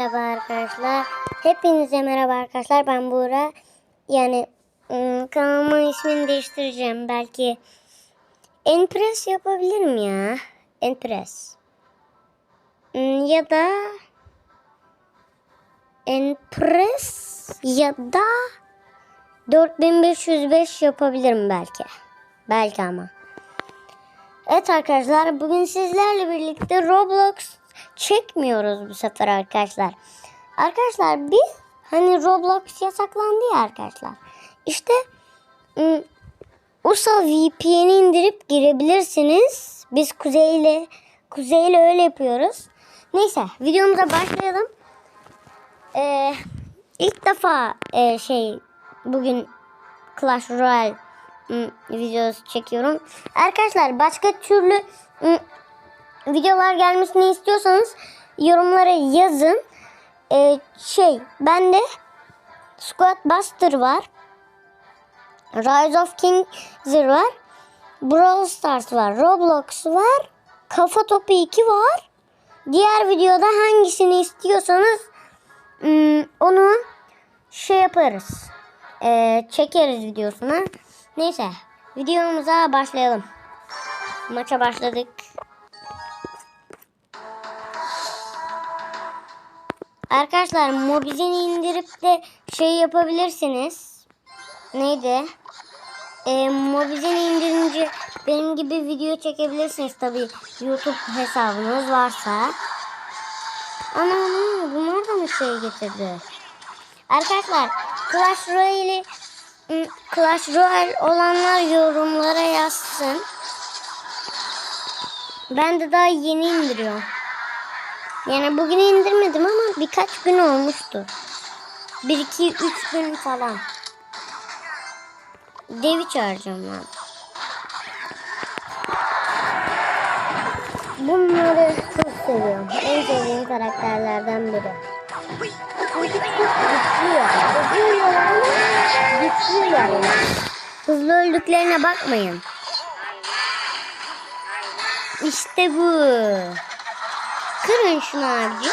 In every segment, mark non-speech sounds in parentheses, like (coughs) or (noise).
Merhaba arkadaşlar. Hepinize merhaba arkadaşlar. Ben Buğra. Yani ım, kanalımın ismini değiştireceğim. Belki Enpress yapabilirim ya. Enpress. Im, Ya da Enpress ya da 4505 yapabilirim belki. Belki ama. Evet arkadaşlar bugün sizlerle birlikte Roblox çekmiyoruz bu sefer arkadaşlar. Arkadaşlar biz hani Roblox yasaklandı ya arkadaşlar. İşte USA VPN'i indirip girebilirsiniz. Biz Kuzey ile Kuzey ile öyle yapıyoruz. Neyse videomuza başlayalım. Ee, ilk defa e, şey bugün Clash Royale videosu çekiyorum. Arkadaşlar başka türlü videolar gelmesini istiyorsanız yorumlara yazın. Ee, şey bende Squad Buster var. Rise of Kings var. Brawl Stars var. Roblox var. Kafa Topu 2 var. Diğer videoda hangisini istiyorsanız ım, onu şey yaparız. Ee, çekeriz videosuna. Neyse videomuza başlayalım. Maça başladık. Arkadaşlar Mobizen'i indirip de şey yapabilirsiniz. Neydi? Ee, Mobizen'i indirince benim gibi video çekebilirsiniz tabi YouTube hesabınız varsa. Ana ana bunlar da mı şey getirdi? Arkadaşlar Clash Royale'i ım, Clash Royale olanlar yorumlara yazsın. Ben de daha yeni indiriyorum. Yani bugün indirmedim ama birkaç gün olmuştu. 1 2 3 gün falan. Devi çağıracağım ben. Bunları çok seviyorum. En sevdiğim karakterlerden biri. Hızlı öldüklerine bakmayın. İşte bu. Kırın şunu abicim.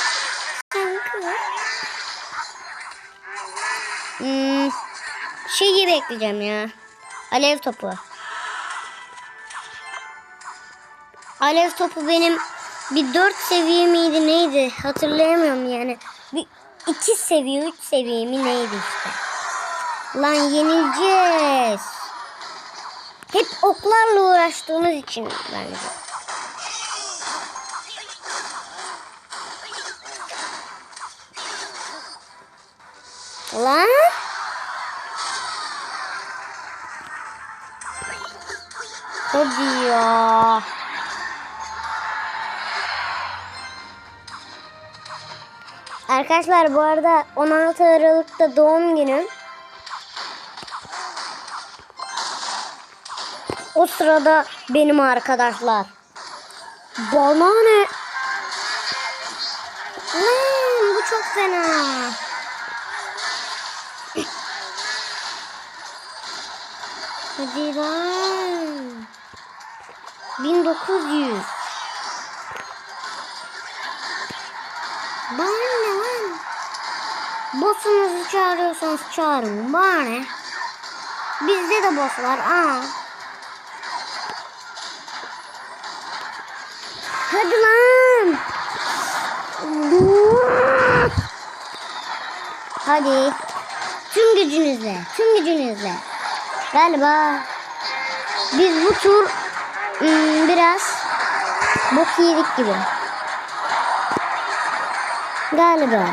Sen kır. Hmm, şeyi bekleyeceğim ya. Alev topu. Alev topu benim bir dört seviye miydi neydi hatırlayamıyorum yani. Bir iki seviye üç seviye mi neydi işte. Lan yenileceğiz. Hep oklarla uğraştığımız için bence. Lan. Hadi ya. Arkadaşlar bu arada 16 Aralık'ta doğum günüm. O sırada benim arkadaşlar. Bana ne? Lan bu çok fena. Hadi lan. 1900. Bana ne lan? Boss'unuzu çağırıyorsanız çağırın. Bana ne? Bizde de boss var. Aa. Hadi lan. Hadi. Tüm gücünüzle. Tüm gücünüzle. Galiba biz bu tur ım, biraz bok yedik gibi. Galiba.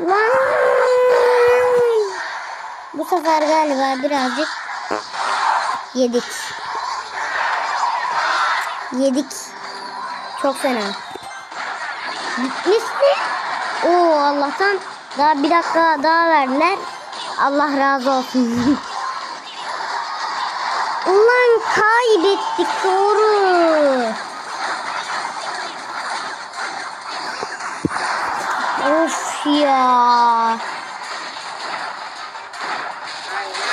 Lan! Bu sefer galiba birazcık yedik. Yedik. Çok fena. Bitmiş mi? Oo Allah'tan daha bir dakika daha verdiler. Allah razı olsun. Ulan kaybettik doğru. Of ya.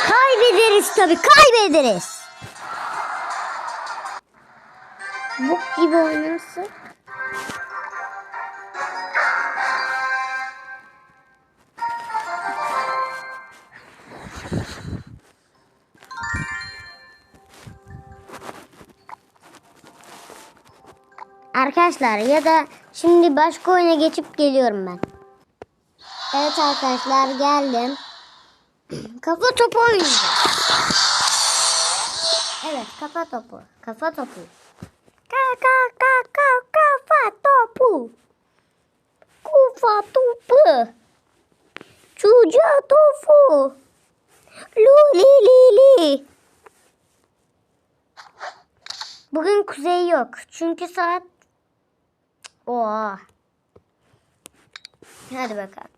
Kaybederiz tabii kaybederiz. Bok gibi oynarsak. Arkadaşlar ya da şimdi başka oyuna geçip geliyorum ben. Evet arkadaşlar geldim. Kafa topu oynayacağız. Evet kafa topu. Kafa topu. Ka ka ka ka kafa topu. Kafa topu. Çocuğa tofu. Lu li li li. Bugün kuzey yok. Çünkü saat... Oha. Hadi bakalım.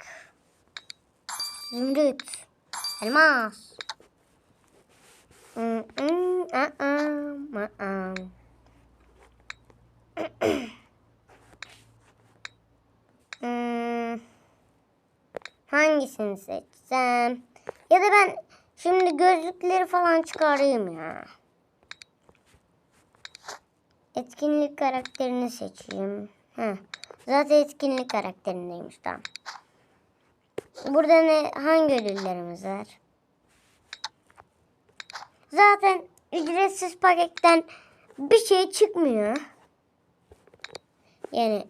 Zümrüt. Elmas. (clears throat) Hmm, Hangisini seçsem? Ya da ben şimdi gözlükleri falan çıkarayım ya. Etkinlik karakterini seçeyim. Heh. Zaten etkinlik karakterindeymiş tamam. Burada ne hangi ödüllerimiz var? Zaten ücretsiz paketten bir şey çıkmıyor. Yani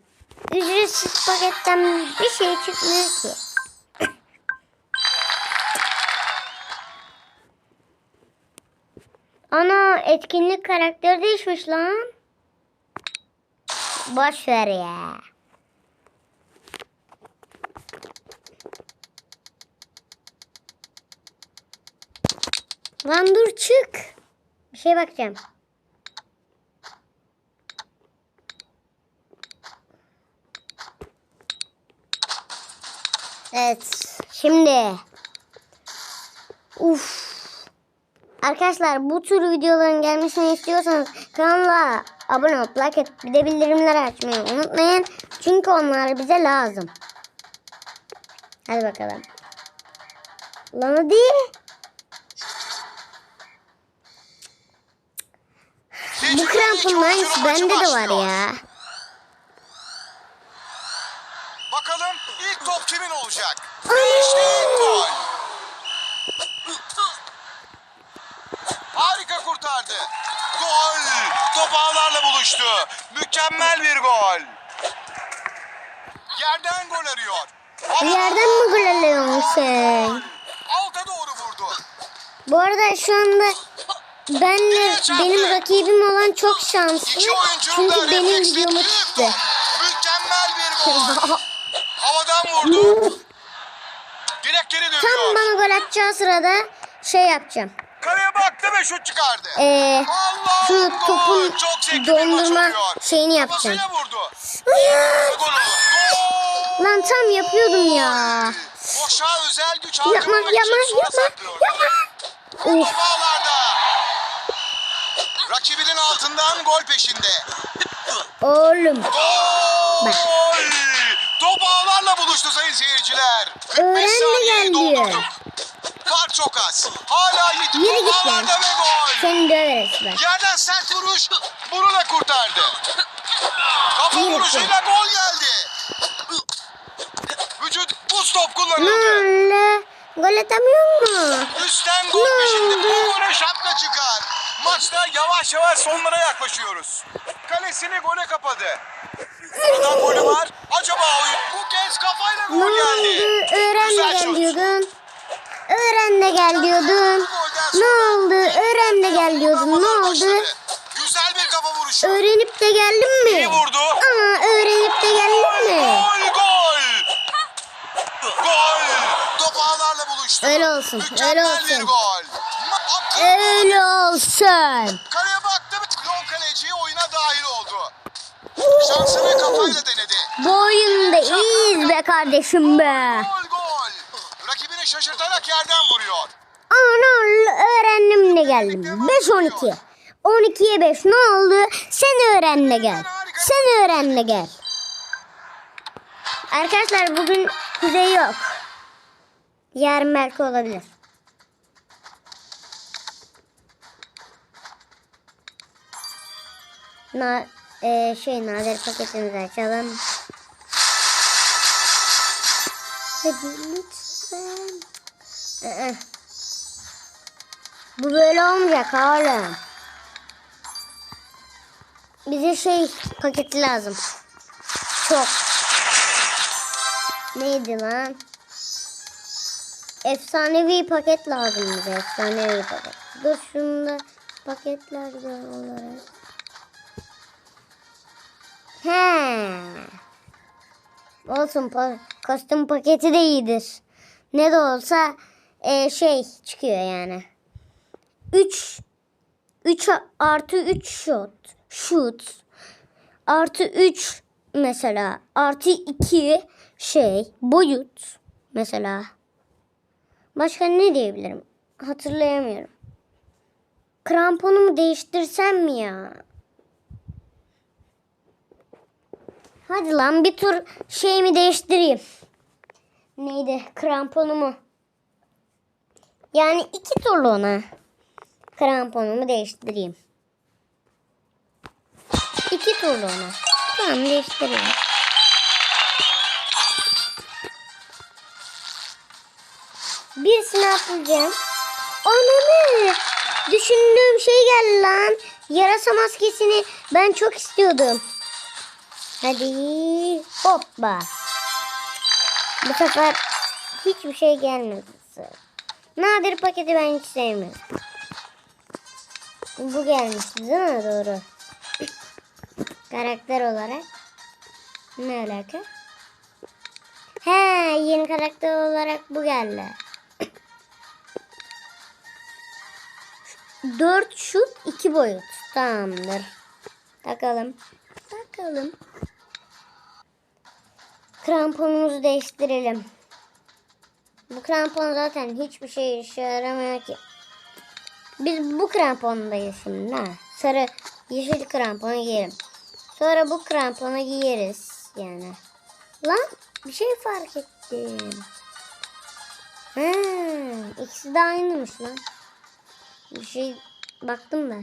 ücretsiz paketten bir şey çıkmıyor ki. Ana etkinlik karakteri değişmiş lan. Boş ver ya. Lan dur çık. Bir şey bakacağım. Evet. Şimdi. Uf. Arkadaşlar bu tür videoların gelmesini istiyorsanız kanala abone olup like et bir de bildirimleri açmayı unutmayın. Çünkü onlar bize lazım. Hadi bakalım. Lan hadi. Bu krampın hangisi bende de var ya. Bakalım ilk top kimin olacak? Ve işte ilk gol. Harika kurtardı. Gol. Top buluştu. Mükemmel bir gol. Yerden gol arıyor. Bir yerden mi gol alıyorsun sen? Alta doğru vurdu. Bu arada şu anda benle benim rakibim olan çok şanslı. Çünkü benim videomu gol. Mükemmel bir gol. (laughs) Havadan vurdu. Direkleri Tam dönüyor. bana gol atacağı sırada şey yapacağım. Ve şut çıkardı. Ee, Allah şu topun dondurma şeyini yapacağım. Lan tam yapıyordum ya. Boşa özel güç Yapma yapma yapma yapma. Of. Rakibinin altından gol peşinde. Oğlum. Gol! Bak. Top ağlarla buluştu sayın seyirciler. 45 Öğren de saniyeyi Fark çok az. Hala Yiğit Yürü git lan. ağlarda ve gol. Seni döveriz bak. Yerden sert vuruş bununla kurtardı. Kafa Yürü vuruşuyla gol geldi. Vücut buz top Ne kullanıldı. oldu? Gol atamıyor mu? Üstten gol Ne peşinde bu gole şapka çıkar. Maçta yavaş yavaş sonlara yaklaşıyoruz. Kalesini gole kapadı. Buradan golü var. Acaba oyun bu kez kafayla Ne gol geldi. Öğren de Güzel gel şut. diyordun. Öğren de gel diyordun. Ne oldu? Öğren de gel diyordun. Ne oldu? Güzel bir kafa vuruşu. Öğrenip de geldin mi? İyi vurdu. Aa, öğrenip de geldin mi? Gol gol. Gol. Top ağlarla buluştu. Öyle olsun, Mükemmel öyle olsun. bir gol. Öyle olsun. Kaleye baktı ve Lon kaleci oyuna dahil oldu. Şansını kafayla denedi. Bu oyunda iyiyiz be kardeşim be. Gol gol. Rakibini şaşırtarak yerden vuruyor. Ana öğrendim de geldim. 5-12. 12'ye 5 ne oldu? Sen öğren de gel. Sen öğren de gel. Arkadaşlar bugün kuzey yok. Yarın belki olabilir. Na, e, şey nadir paketimizi açalım. Hadi lütfen. Ee, Bu böyle olmayacak oğlum. bize şey paketi lazım. Çok. Neydi lan? Efsanevi paket lazım bize. Efsanevi paket. Dur şunu da paketlerde olarak. He. Olsun pa kostüm paketi de iyidir. Ne de olsa e, şey çıkıyor yani. 3 3 artı 3 shot. Shoot. Artı 3 mesela. Artı 2 şey. Boyut. Mesela. Başka ne diyebilirim? Hatırlayamıyorum. Kramponumu değiştirsem mi ya? Hadi lan bir tur şeyimi değiştireyim. Neydi? Kramponumu. Yani iki turlu ona. Kramponumu değiştireyim. İki turlu ona. Tamam değiştireyim. Birisini atlayacağım. Ananı! Düşündüğüm şey geldi lan. Yarasa maskesini ben çok istiyordum. Hadi hoppa. Bu sefer hiçbir şey gelmedi. Nadir paketi ben hiç sevmiyorum. Bu gelmişti değil mi? Doğru. Karakter olarak. Ne alaka? He yeni karakter olarak bu geldi. 4 şut 2 boyut. Tamamdır. Takalım. Takalım. Kramponumuzu değiştirelim. Bu krampon zaten hiçbir şey işe yaramıyor ki. Biz bu krampondayız şimdi ha. Sarı yeşil kramponu giyelim. Sonra bu kramponu giyeriz yani. Lan bir şey fark ettim. Ha, ikisi de aynıymış lan. Bir şey baktım da.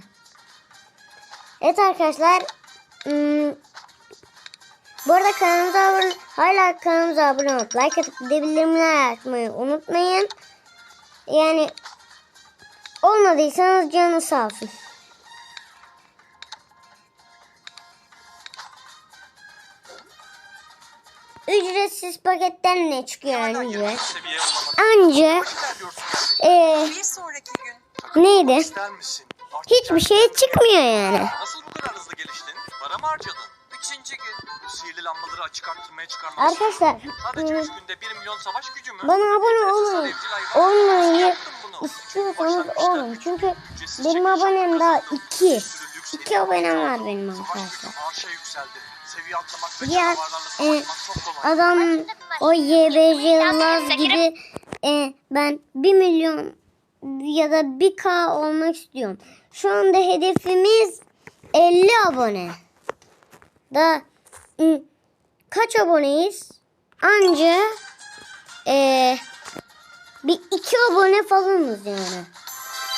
Evet arkadaşlar. Hmm, bu arada kanalımıza abone, hala kanalımıza abone olup like atıp bildirimler açmayı unutmayın. Yani olmadıysanız canınız sağ olsun. Ücretsiz paketten ne çıkıyor. Anca sonraki gün neydi? Hiçbir şey çıkmıyor yani. Lambaları açık arttırmaya çıkarmak Arkadaşlar Sadece ıı, 3 günde 1 milyon savaş gücü mü? bana abone olun. olmayı istiyorsanız olun. Çünkü benim abonem daha 2. 2 abonem var benim arkadaşlar. Arşa yükseldi. Seviye atlamak ve Diğer e, savaşmak çok kolay. adam o YBC Laz gibi e, ben 1 milyon ya da 1K olmak istiyorum. Şu anda hedefimiz 50 abone. Da ı, kaç aboneyiz? Anca e, bir 2 abone falanız yani.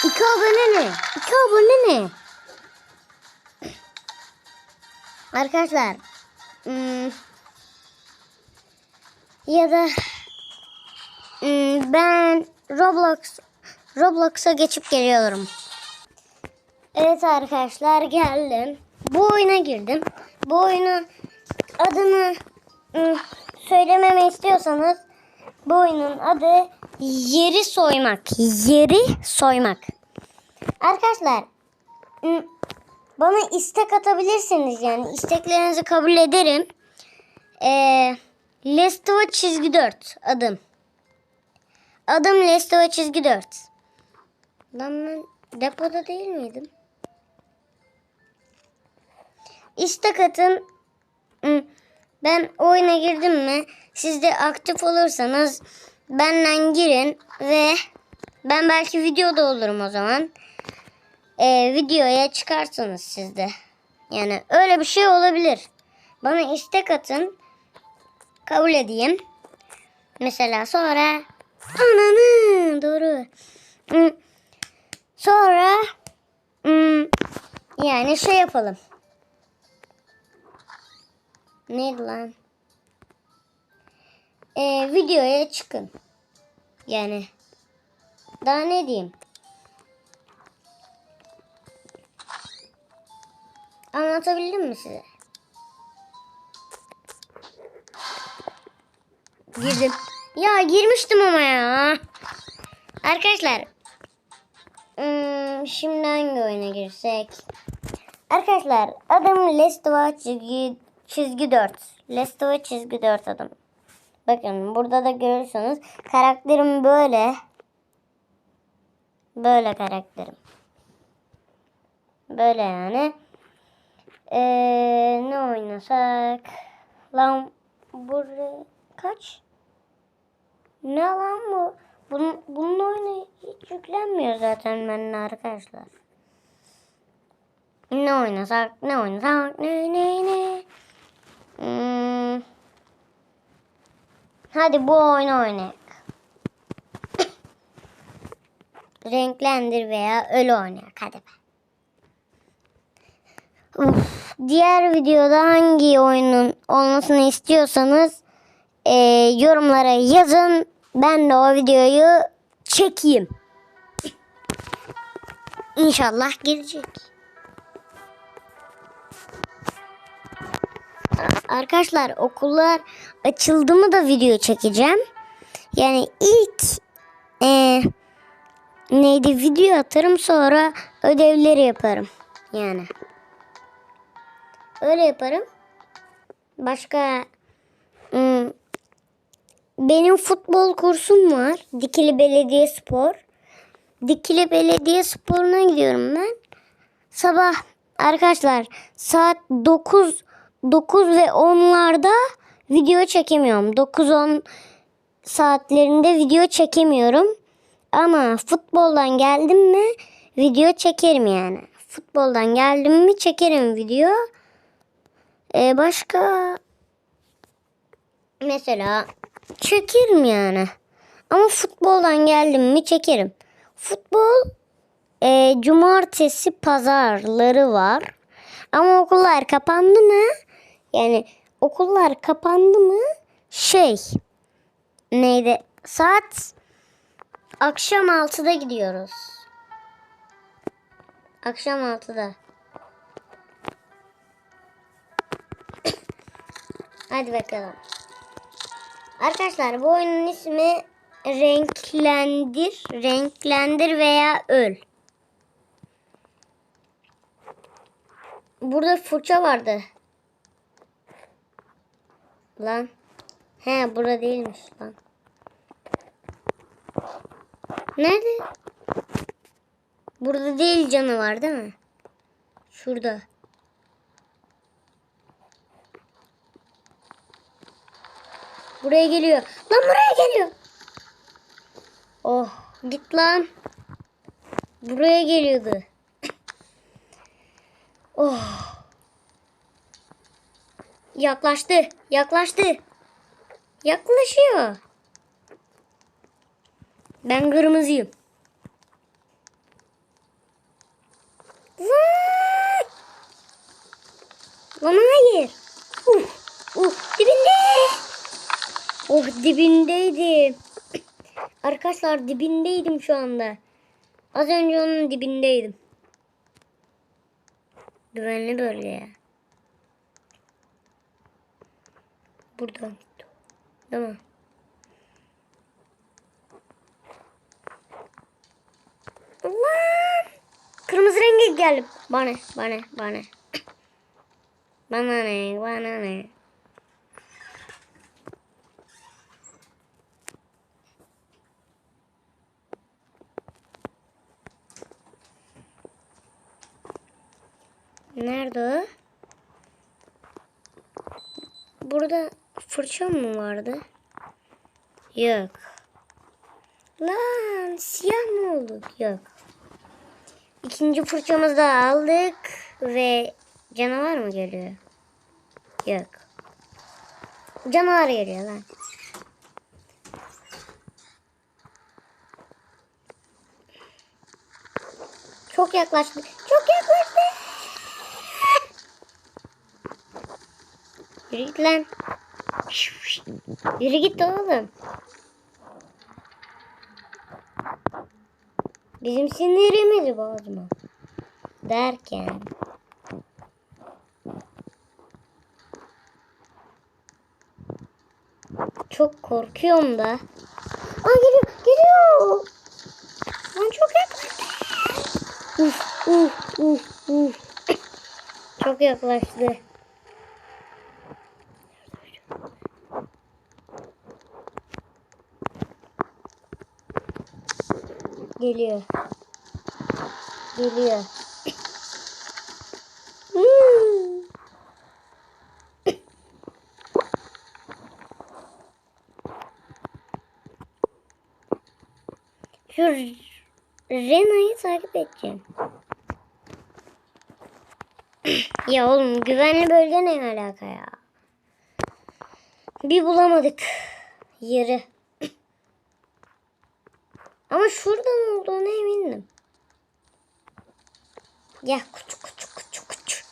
2 abone ne? 2 abone ne? Arkadaşlar hmm, ya da hmm, ben Roblox Roblox'a geçip geliyorum. Evet arkadaşlar geldim. Bu oyuna girdim. Bu oyunu adını söylememi istiyorsanız bu oyunun adı Yeri Soymak. Yeri Soymak. Arkadaşlar bana istek atabilirsiniz yani isteklerinizi kabul ederim. Ee, Lestova çizgi 4 adım. Adım Lestova çizgi 4. Lan ben depoda değil miydim? İstek atın. Ben oyuna girdim mi? Siz de aktif olursanız benden girin ve ben belki videoda olurum o zaman. Ee, videoya çıkarsınız siz de. Yani öyle bir şey olabilir. Bana istek atın. Kabul edeyim. Mesela sonra ananı doğru. Sonra hmm, yani şey yapalım. Neydi lan? Ee, videoya çıkın. Yani daha ne diyeyim? Anlatabildim mi size? Girdim. Ya girmiştim ama ya. Arkadaşlar. Hmm, şimdi hangi oyuna girsek? Arkadaşlar adım Lestova çizgi, çizgi 4. Lestova çizgi 4 adım. Bakın burada da görürsünüz karakterim böyle. Böyle karakterim. Böyle yani. Ee, ne oynasak? Lan burada kaç? Ne lan bu? Bunun, bunun oyunu hiç yüklenmiyor zaten benimle arkadaşlar. Ne oynasak? Ne oynasak? Ne ne ne? Hmm. Hadi bu oyunu oynayalım. (coughs) Renklendir veya ölü oynayak. Hadi be. Uf, diğer videoda hangi oyunun olmasını istiyorsanız e, yorumlara yazın. Ben de o videoyu çekeyim. İnşallah gelecek. Arkadaşlar okullar açıldı mı da video çekeceğim. Yani ilk e, neydi video atarım sonra ödevleri yaparım. Yani. Öyle yaparım. Başka hmm, benim futbol kursum var. Dikili Belediye Spor. Dikili Belediye Spor'una gidiyorum ben. Sabah arkadaşlar saat 9 9 ve 10'larda video çekemiyorum. 9-10 saatlerinde video çekemiyorum. Ama futboldan geldim mi video çekerim yani. Futboldan geldim mi çekerim video. Ee, başka mesela çekerim yani. Ama futboldan geldim mi çekerim. Futbol e, cumartesi pazarları var. Ama okullar kapandı mı? Yani okullar kapandı mı? Şey neydi? Saat akşam 6'da gidiyoruz. Akşam 6'da. (coughs) Hadi bakalım. Arkadaşlar bu oyunun ismi Renklendir, Renklendir veya Öl. Burada fırça vardı. Lan. He burada değilmiş lan. Nerede? Burada değil canavar değil mi? Şurada. Buraya geliyor. Lan buraya geliyor. Oh git lan. Buraya geliyordu. (laughs) Oh. Yaklaştı. Yaklaştı. Yaklaşıyor. Ben kırmızıyım. Lan! Lan hayır. Uf, uf, dibinde. Oh dibindeydim. Arkadaşlar dibindeydim şu anda. Az önce onun dibindeydim. Güvenli bölge ya. Buradan gitti. Tamam. Allah! Kırmızı rengi geldi. Bana, bana, bana. Bana ne, bana ne. Nerede o? Burada fırça mı vardı? Yok. Lan siyah mı olduk? Yok. İkinci fırçamızı da aldık ve canavar mı geliyor? Yok. Canavar geliyor lan. Çok yaklaştı. Çok yaklaştı. Yürü git lan. Yürü git oğlum. Bizim sinirimizi bozma. Derken. Çok korkuyorum da. Aa geliyor, geliyor. Ben çok yaklaştım. Uf, uf, uf, uf. Çok yaklaştı. Geliyor. Geliyor. Hmm. Şu Rena'yı takip edeceğim. (clears throat) ya oğlum güvenli bölge ne alaka ya? Bir bulamadık yeri. Ama şuradan olduğunu eminim. Ya kuçu kuçu kuçu kuçu.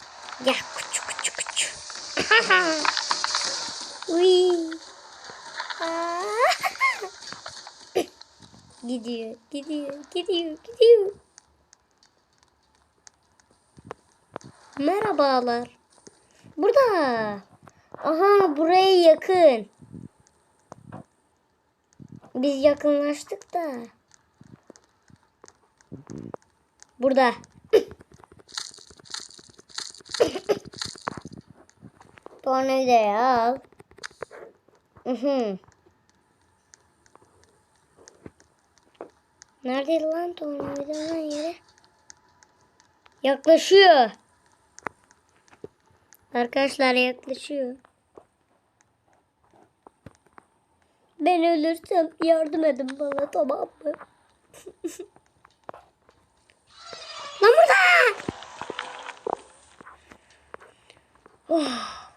Ya kuçu kuçu kuçu. (laughs) Uy. (laughs) Gidiyor, gidiyor, gidiyor, gidiyor. Merhabalar. Burada. Aha buraya yakın. Biz yakınlaştık da. Burada. Tornavidayı al. Neredeydi lan tornavidanın yeri? Yaklaşıyor. Arkadaşlar yaklaşıyor. Ben ölürsem yardım edin bana tamam mı? (laughs) Lan burada! Oh.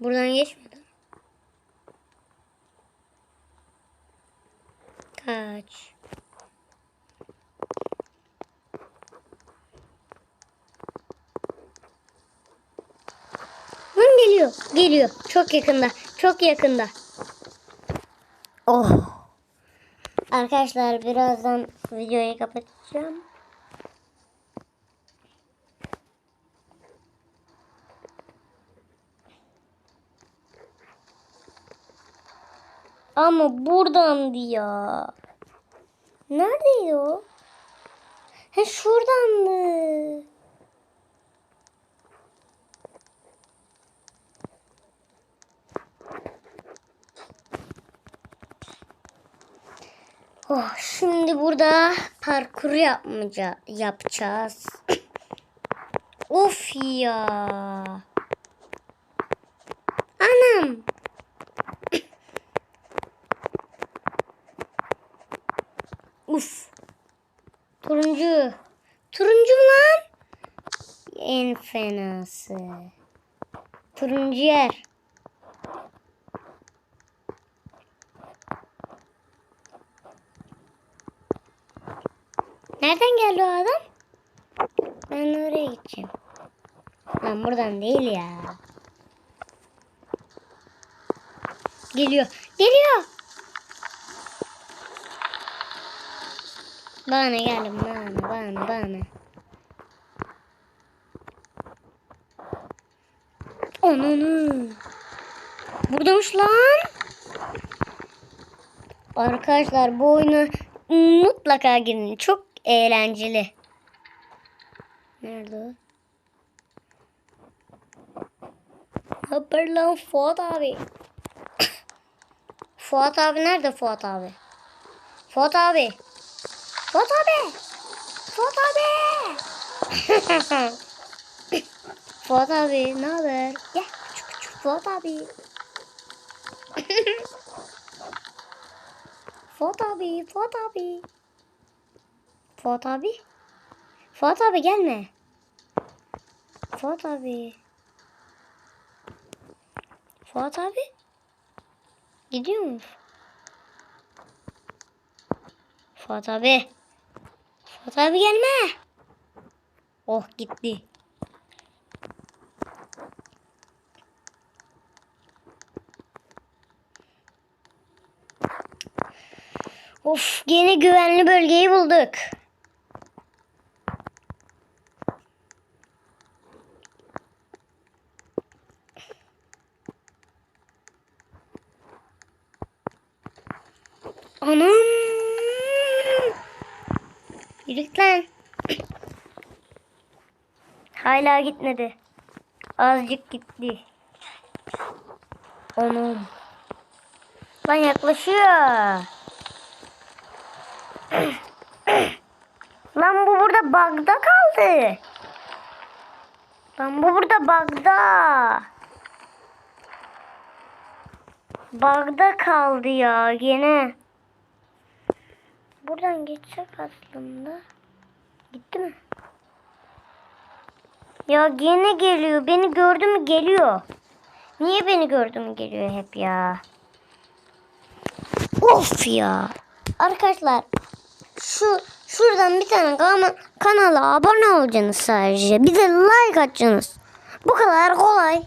Buradan geçmedi. Kaç. Lan geliyor. Geliyor. Çok yakında. Çok yakında. Oh. Arkadaşlar birazdan videoyu kapatacağım. Ama buradandı ya. Neredeydi o? He şuradandı. Oh, şimdi burada parkur yapmaca yapacağız. (coughs) of ya. Anam. (coughs) Uf. Turuncu. Turuncu lan? En fenası. Turuncu yer. Nereden geldi o adam? Ben oraya gideceğim. Lan buradan değil ya. Geliyor. Geliyor. Bana gelin bana bana bana. Ananı. Buradaymış lan. Arkadaşlar bu oyunu mutlaka girin. Çok eğlenceli. Nerede o? Haber lan Fuat abi. (coughs) Fuat abi nerede Fuat abi? Fuat abi. Fuat abi. Fuat abi. (coughs) Fuat abi ne haber? Gel küçük küçük Fuat abi. (coughs) Fuat abi, Fuat abi. Fuat abi. Fuat abi gelme. Fuat abi. Fuat abi. Gidiyor mu? Fuat abi. Fuat abi gelme. Oh gitti. Of yine güvenli bölgeyi bulduk. Anam. Yürü git lan. Hala gitmedi. Azıcık gitti. Anam. Lan yaklaşıyor. Lan bu burada bug'da kaldı. Lan bu burada bug'da. Bug'da kaldı ya gene. Buradan geçecek aslında. Gitti mi? Ya gene geliyor. Beni gördü mü geliyor. Niye beni gördü mü geliyor hep ya? Of ya. Arkadaşlar şu şuradan bir tane kana- kanala abone olacaksınız sadece. Bir de like atacaksınız. Bu kadar kolay.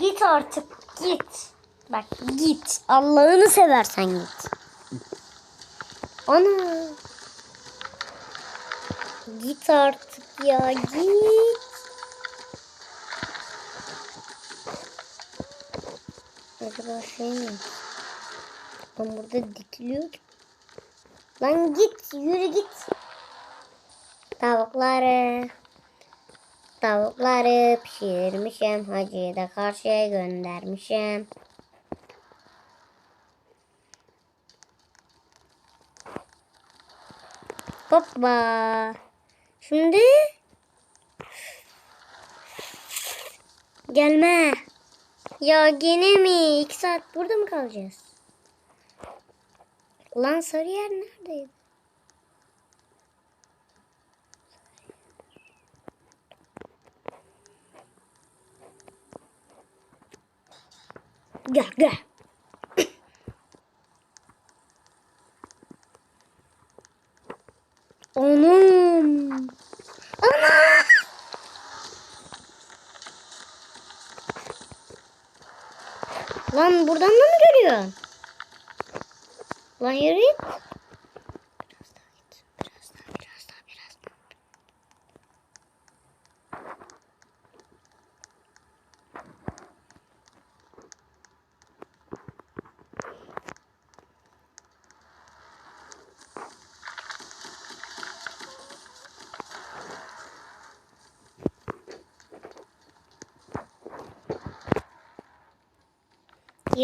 Git artık git. Bak git. Allah'ını seversen git. Ana. Git artık ya git. Acaba şey mi? Ben burada dikiliyor ki. Lan git yürü git. Tavukları. Tavukları pişirmişim. Hacı'yı da karşıya göndermişim. Hoppa. Şimdi gelme. Ya gene mi? İki saat burada mı kalacağız? Lan Sarıyer neredeydi? Gel gel. Anam. Ana. Lan buradan da mı görüyorsun? Lan yürü git. Biraz daha git. Biraz daha, biraz daha, biraz daha.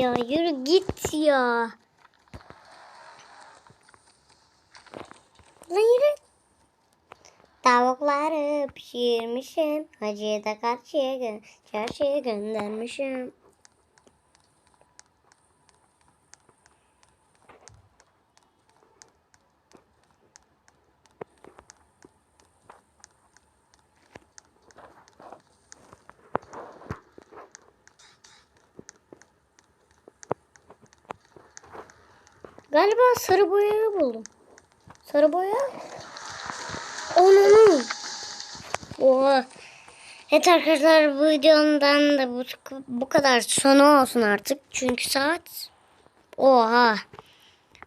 Ya yürü git ya. Lan yürü. Tavukları pişirmişim. Hacıya da karşıya gö çarşıya göndermişim. Galiba sarı boyayı buldum. Sarı boya. Onu. Oha. Evet arkadaşlar bu videondan da bu, bu kadar sonu olsun artık. Çünkü saat oha.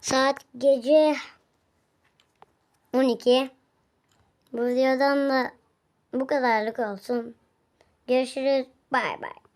Saat gece 12. Bu videodan da bu kadarlık olsun. Görüşürüz. Bay bay.